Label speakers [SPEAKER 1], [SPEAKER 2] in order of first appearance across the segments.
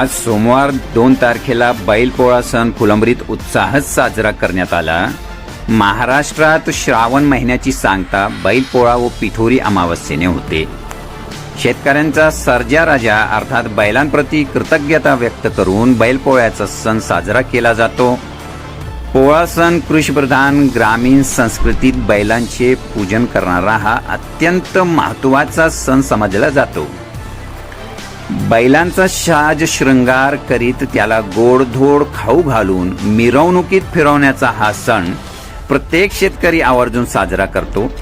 [SPEAKER 1] आज सोमवार दोन तारखेला बैलपोळा सण फुलंबरीत उत्साहात साजरा करण्यात आला. महाराष्ट्रात श्रावण महिन्याची सांगता बैलपोळा व पिठोरी अमावस्येने होते. शेतकऱ्यांचा सर्जा राजा अर्थात बैलांप्रती कृतज्ञता व्यक्त करून बैलपोळ्याचा सण साजरा केला जातो. पोळा सण कृषीप्रधान ग्रामीण संस्कृतीत बैलांचे पूजन करणारा हा अत्यंत महत्त्वाचा सण समजला जातो. बैलांचा शाज शृंगार करीत त्याला गोडधोड खाऊ घालून मिरवणुकीत फिरवण्याचा हा सण प्रत्येक शेतकरी आवर्जून साजरा करतो.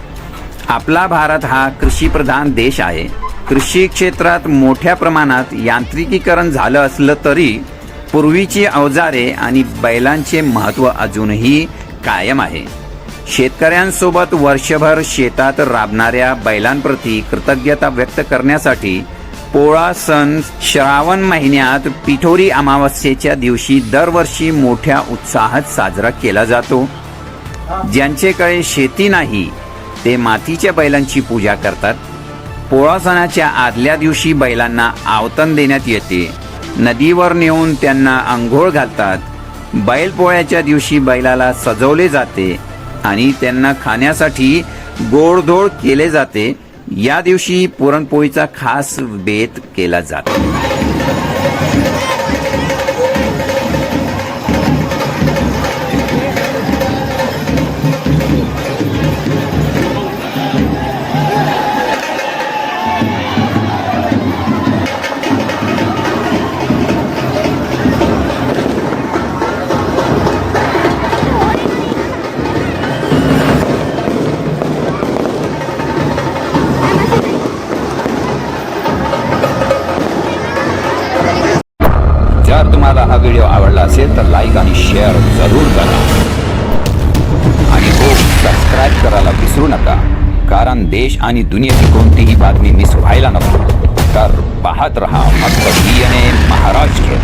[SPEAKER 1] आपला भारत हा कृषीप्रधान देश आहे. कृषी क्षेत्रात मोठ्या प्रमाणात यांत्रिकीकरण झालं असलं तरी पूर्वीची अवजारे आणि बैलांचे महत्त्व अजूनही कायम आहे. शेतकऱ्यांसोबत वर्षभर शेतात राबणाऱ्या बैलांप्रती कृतज्ञता व्यक्त करण्यासाठी पोळा सण श्रावण महिन्यात पिठोरी अमावस्येच्या दिवशी दरवर्षी मोठ्या उत्साहात साजरा केला जातो. ज्यांचेकडे शेती नाही ते मातीच्या बैलांची पूजा करतात. पोळा सणाच्या आदल्या दिवशी बैलांना आवतण देण्यात येते. नदीवर नेऊन त्यांना आंघोळ घालतात. बैलपोळ्याच्या दिवशी बैलाला सजवले जाते आणि त्यांना खाण्यासाठी गोडधोड केले जाते. या दिवशी पुरणपोळीचा खास बेत केला जातो. तुम्हाला हा व्हिडिओ आवडला असेल तर लाईक आणि शेअर जरूर करा. आणि हो सबस्क्राईब करायला विसरू नका कारण देश आणि दुनियेची कोणतीही बातमी मिस व्हायला नको. तर पाहत रहा फक्त डीएनए महाराष्ट्र.